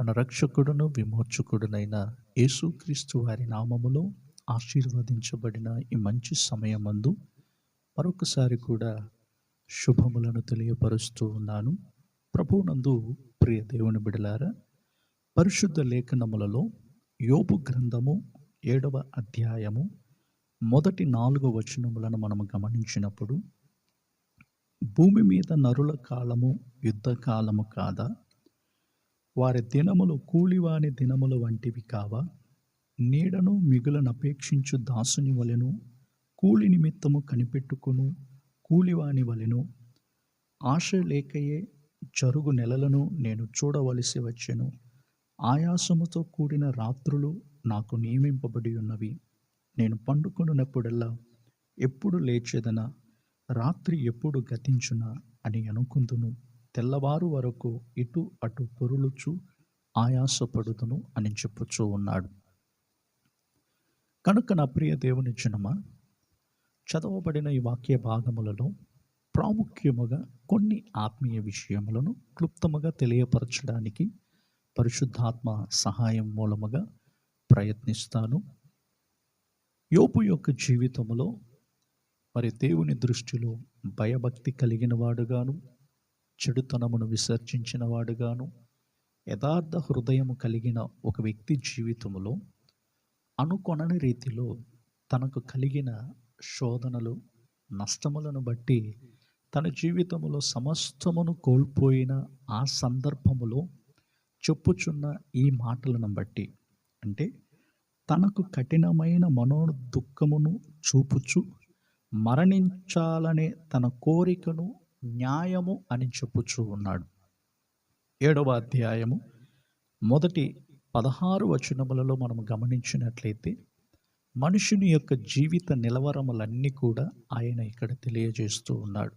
మన రక్షకుడును విమోచకుడునైన యేసుక్రీస్తు వారి నామములో ఆశీర్వదించబడిన ఈ మంచి సమయమందు మరొకసారి కూడా శుభములను తెలియపరుస్తూ ఉన్నాను. ప్రభువునందు ప్రియ దేవుని బిడలారా పరిశుద్ధ లేఖనములలో యోపు గ్రంథము ఏడవ అధ్యాయము మొదటి నాలుగు వచనములను మనము గమనించినప్పుడు భూమి మీద నరుల కాలము యుద్ధ కాలము కాదా? వారి దినములు కూలివాని దినములు వంటివి కావా? నీడను మిగులనపేక్షించు దాసుని వలెను కూలి నిమిత్తము కనిపెట్టుకును కూలివాని వలెను. ఆశ లేకయే జరుగు నెలలను నేను చూడవలసి వచ్చెను. ఆయాసముతో కూడిన రాత్రులు నాకు నియమింపబడి ఉన్నవి నేను పండుకొనున్నప్పుడల్లా ఎప్పుడు లేచేదన? రాత్రి ఎప్పుడు గతించునా? అని అనుకుందును. తెల్లవారు వరకు ఇటు అటు పొరులుచు ఆయాసపడుదును అని చెప్పుచూ ఉన్నాడు. కనుక నా ప్రియ దేవుని జనమ చదవబడిన ఈ వాక్య భాగములలో ప్రాముఖ్యముగా కొన్ని ఆత్మీయ విషయములను క్లుప్తముగా తెలియపరచడానికి పరిశుద్ధాత్మ సహాయం మూలముగా ప్రయత్నిస్తాను. యోపు యొక్క జీవితంలో మరి దేవుని దృష్టిలో భయభక్తి కలిగిన వాడుగాను చెడుతనమును విసర్జించిన వాడుగాను యథార్థ హృదయము కలిగిన ఒక వ్యక్తి జీవితంలో అనుకొనని రీతిలో తనకు కలిగిన శోధనలు నష్టములను బట్టి తన జీవితంలో సమస్తమును కోల్పోయిన ఆ సందర్భములో చెప్పుచున్న ఈ మాటలను బట్టి అంటే తనకు కఠినమైన మనో దుఃఖమును చూపుచు మరణించాలనే తన కోరికను న్యాయము అని చెప్పుచూ ఉన్నాడు. ఏడవ అధ్యాయము మొదటి పదహారు వచనములలో మనం గమనించినట్లయితే మనుషుని యొక్క జీవిత నిలవరములన్నీ కూడా ఆయన ఇక్కడ తెలియజేస్తూ ఉన్నాడు.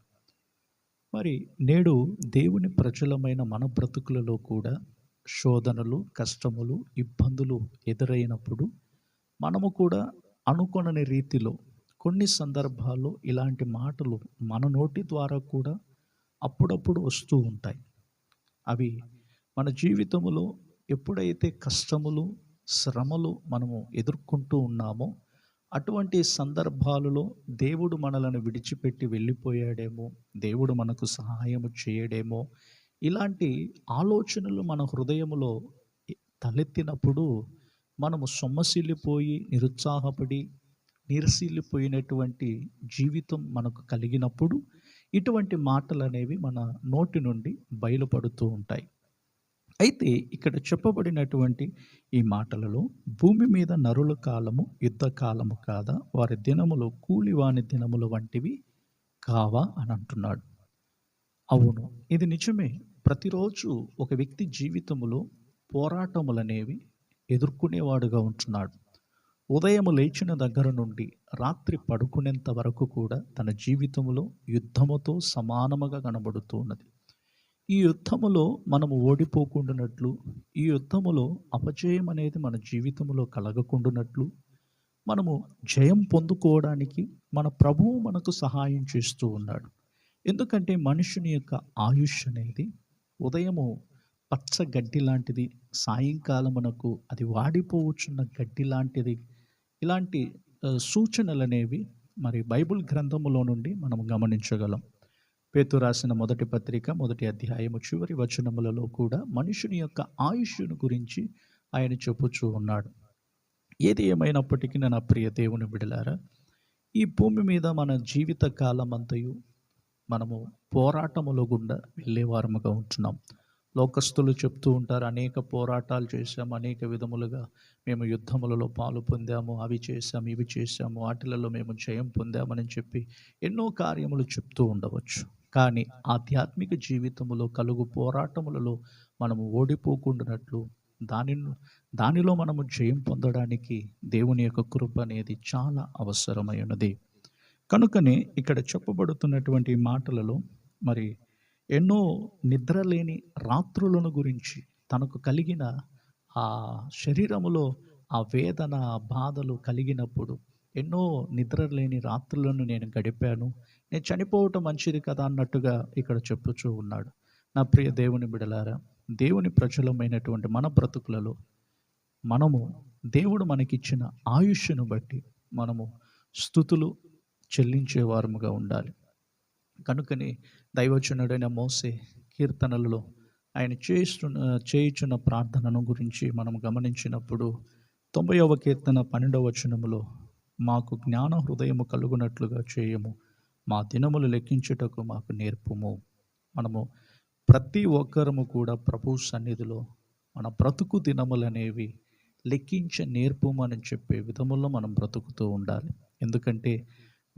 మరి నేడు దేవుని ప్రజలమైన మన బ్రతుకులలో కూడా శోధనలు కష్టములు ఇబ్బందులు ఎదురైనప్పుడు మనము కూడా అనుకొనని రీతిలో కొన్ని సందర్భాల్లో ఇలాంటి మాటలు మన నోటి ద్వారా కూడా అప్పుడప్పుడు వస్తూ ఉంటాయి. అవి మన జీవితంలో ఎప్పుడైతే కష్టములు శ్రమలు మనము ఎదుర్కొంటూ ఉన్నామో అటువంటి సందర్భాలలో దేవుడు మనలను విడిచిపెట్టి వెళ్ళిపోయాడేమో దేవుడు మనకు సహాయము చేయడేమో ఇలాంటి ఆలోచనలు మన హృదయంలో తలెత్తినప్పుడు మనము సొమ్మసిల్లిపోయి నిరుత్సాహపడి నీరసిల్లిపోయినటువంటి జీవితం మనకు కలిగినప్పుడు ఇటువంటి మాటలు అనేవి మన నోటి నుండి బయలుపడుతూ ఉంటాయి. అయితే ఇక్కడ చెప్పబడినటువంటి ఈ మాటలలో భూమి మీద నరుల కాలము యుద్ధ కాలము కాదా? వారి దినములు కూలివాని దినములు వంటివి కావా అని అంటున్నాడు. అవును ఇది నిజమే. ప్రతిరోజు ఒక వ్యక్తి జీవితంలో పోరాటములనేవి ఎదుర్కొనేవాడుగా ఉంటున్నాడు. ఉదయం లేచిన దగ్గర నుండి రాత్రి పడుకునేంత వరకు కూడా తన జీవితంలో యుద్ధముతో సమానముగా కనబడుతూ ఉన్నది. ఈ యుద్ధములో మనము ఓడిపోకుండానట్లు ఈ యుద్ధములో అపజయం అనేది మన జీవితంలో కలగకుండానట్లు మనము జయం పొందుకోవడానికి మన ప్రభువు మనకు సహాయం చేస్తూ ఉన్నాడు. ఎందుకంటే మనుషుని యొక్క ఆయుష్ అనేది ఉదయము పచ్చ గడ్డి లాంటిది సాయంకాలమునకు అది వాడిపోవచ్చున్న గడ్డి లాంటిది ఇలాంటి సూచనలు అనేవి మరి బైబుల్ గ్రంథములో నుండి మనం గమనించగలం. పేతు రాసిన మొదటి పత్రిక మొదటి అధ్యాయము చివరి వచనములలో కూడా మనుషుని యొక్క ఆయుష్ను గురించి ఆయన చెప్పుచూ ఉన్నాడు. ఏది ఏమైనప్పటికీ నా ప్రియ దేవుని బిడలారా ఈ భూమి మీద మన జీవిత కాలం అంతయు మనము పోరాటములో గుండా వెళ్ళేవారముగా ఉంటున్నాం. లోకస్తులు చెప్తూ ఉంటారు అనేక పోరాటాలు చేశాము అనేక విధములుగా మేము యుద్ధములలో పాలు పొందాము అవి చేశాము ఇవి చేశాము వాటిలలో మేము జయం పొందామని చెప్పి ఎన్నో కార్యములు చెప్తూ ఉండవచ్చు. కానీ ఆధ్యాత్మిక జీవితంలో కలుగు పోరాటములలో మనము ఓడిపోకుండానట్లు దాని దానిలో మనము జయం పొందడానికి దేవుని యొక్క కృప అనేది చాలా అవసరమైనది. కనుకనే ఇక్కడ చెప్పబడుతున్నటువంటి మాటలలో మరి ఎన్నో నిద్రలేని రాత్రులను గురించి తనకు కలిగిన ఆ శరీరములో ఆ వేదన బాధలు కలిగినప్పుడు ఎన్నో నిద్రలేని రాత్రులను నేను గడిపాను. నేను చనిపోవటం మంచిది కదా అన్నట్టుగా ఇక్కడ చెప్పుచూ ఉన్నాడు. నా ప్రియ దేవుని బిడలారా దేవుని ప్రజలమైనటువంటి మన బ్రతుకులలో మనము దేవుడు మనకిచ్చిన ఆయుష్ను బట్టి మనము స్థుతులు చెల్లించేవారముగా ఉండాలి. కనుకనే దైవచనుడైన మోసే కీర్తనలలో ఆయన చేస్తున్న చేయుచున్న ప్రార్థనను గురించి మనం గమనించినప్పుడు తొంభైవ కీర్తన పన్నెండవ వచనములో మాకు జ్ఞాన హృదయము కలుగునట్లుగా చేయము మా దినములు లెక్కించుటకు మాకు నేర్పుము. మనము ప్రతి ఒక్కరము కూడా ప్రభు సన్నిధిలో మన బ్రతుకు దినములు అనేవి లెక్కించే నేర్పుమని చెప్పే విధములో మనం బ్రతుకుతూ ఉండాలి. ఎందుకంటే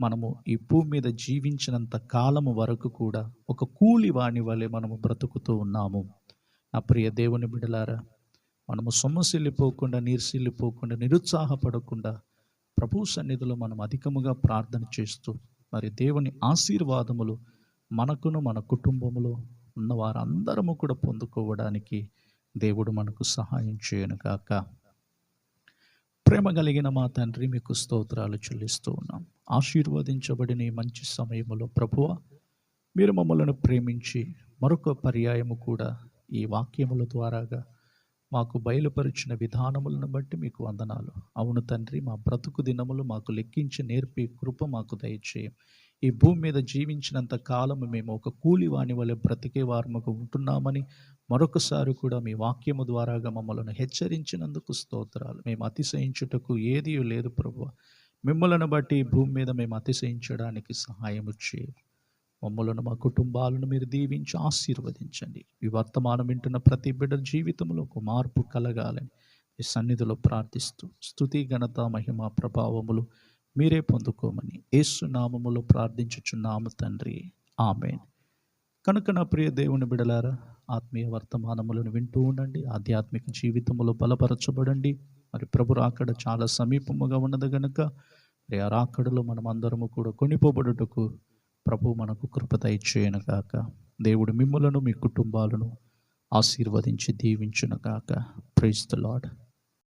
మనము ఈ భూమి మీద జీవించినంత కాలము వరకు కూడా ఒక కూలి వాణి వలె మనము బ్రతుకుతూ ఉన్నాము. నా ప్రియ దేవుని బిడలారా మనము సొమ్మసిల్లిపోకుండా నీర్సిల్లిపోకుండా నిరుత్సాహపడకుండా ప్రభు సన్నిధిలో మనం అధికముగా ప్రార్థన చేస్తూ మరి దేవుని ఆశీర్వాదములు మనకును మన కుటుంబములో ఉన్న వారందరము కూడా పొందుకోవడానికి దేవుడు మనకు సహాయం చేయను కాక ప్రేమ కలిగిన మా తండ్రి మీకు స్తోత్రాలు చెల్లిస్తూ ఉన్నాం. ఆశీర్వదించబడిన ఈ మంచి సమయములో ప్రభువ మీరు మమ్మలను ప్రేమించి మరొక పర్యాయము కూడా ఈ వాక్యముల ద్వారాగా మాకు బయలుపరిచిన విధానములను బట్టి మీకు వందనాలు. అవును తండ్రి మా బ్రతుకు దినములు మాకు లెక్కించి నేర్పి కృప మాకు దయచేయం. ఈ భూమి మీద జీవించినంత కాలము మేము ఒక కూలి వాని వలె బ్రతికే వారముగా ఉంటున్నామని మరొకసారి కూడా మీ వాక్యము ద్వారాగా మమ్మల్ని హెచ్చరించినందుకు స్తోత్రాలు. మేము అతిశయించుటకు ఏదీ లేదు ప్రభు మిమ్మలను బట్టి ఈ భూమి మీద మేము అతిశయించడానికి సహాయం చేయం. మమ్మలను మా కుటుంబాలను మీరు దీవించి ఆశీర్వదించండి. ఈ వర్తమానం వింటున్న ప్రతి బిడ్డ జీవితంలో ఒక మార్పు కలగాలని ఈ సన్నిధిలో ప్రార్థిస్తూ స్థుతి ఘనత మహిమ ప్రభావములు మీరే పొందుకోమని యేసు నామములో ప్రార్థించుచున్నాము తండ్రి. ఆమెన్. కనుక నా ప్రియ దేవుని బిడలారా ఆత్మీయ వర్తమానములను వింటూ ఉండండి ఆధ్యాత్మిక జీవితంలో బలపరచబడండి. మరి ప్రభు రాకడ చాలా సమీపముగా ఉన్నది గనుక మరి ఆ రాకడలో మనం అందరము కూడా కొనిపోబడుటకు ప్రభు మనకు కృపత ఇచ్చేయను కాక దేవుడు మిమ్మలను మీ కుటుంబాలను ఆశీర్వదించి దీవించును కాక ప్రైజ్ ద లాడ్